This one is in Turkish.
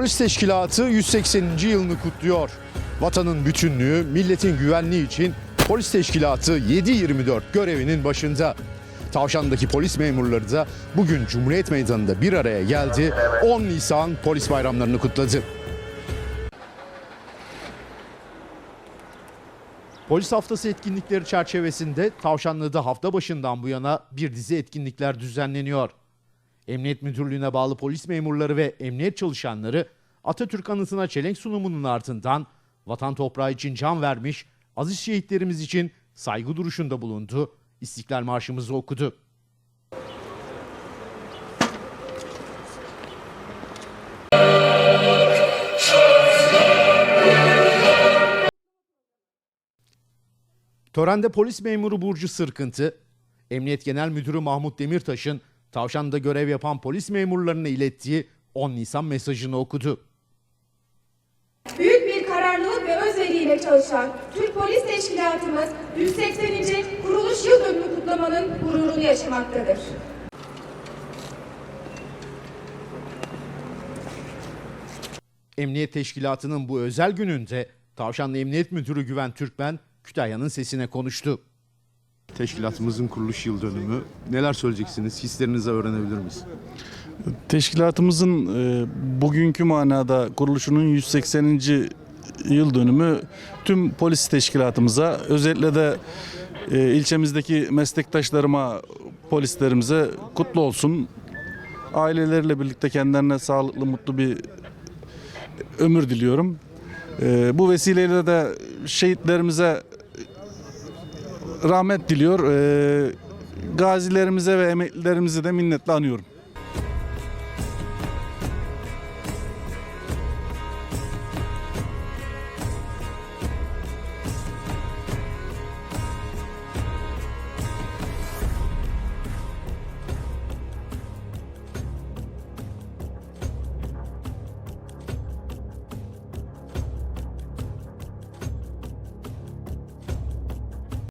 Polis Teşkilatı 180. yılını kutluyor. Vatanın bütünlüğü, milletin güvenliği için Polis Teşkilatı 7-24 görevinin başında. Tavşan'daki polis memurları da bugün Cumhuriyet Meydanı'nda bir araya geldi. 10 Nisan polis bayramlarını kutladı. Polis Haftası etkinlikleri çerçevesinde Tavşanlı'da hafta başından bu yana bir dizi etkinlikler düzenleniyor. Emniyet Müdürlüğü'ne bağlı polis memurları ve emniyet çalışanları Atatürk anıtına çelenk sunumunun ardından vatan toprağı için can vermiş aziz şehitlerimiz için saygı duruşunda bulundu. İstiklal Marşımızı okudu. Törende polis memuru Burcu Sırkıntı, Emniyet Genel Müdürü Mahmut Demirtaş'ın Tavşan'da görev yapan polis memurlarına ilettiği 10 Nisan mesajını okudu. Büyük bir kararlılık ve özveriyle çalışan Türk Polis Teşkilatımız 180. kuruluş yıl dönümü kutlamanın gururunu yaşamaktadır. Emniyet Teşkilatı'nın bu özel gününde Tavşanlı Emniyet Müdürü Güven Türkmen Kütahya'nın sesine konuştu. Teşkilatımızın kuruluş yıl dönümü. Neler söyleyeceksiniz? Hislerinizi öğrenebilir miyiz? Teşkilatımızın e, bugünkü manada kuruluşunun 180. yıl dönümü tüm polis teşkilatımıza özellikle de e, ilçemizdeki meslektaşlarıma, polislerimize kutlu olsun. Aileleriyle birlikte kendilerine sağlıklı, mutlu bir ömür diliyorum. E, bu vesileyle de şehitlerimize rahmet diliyor. E, gazilerimize ve emeklilerimizi de minnetle anıyorum.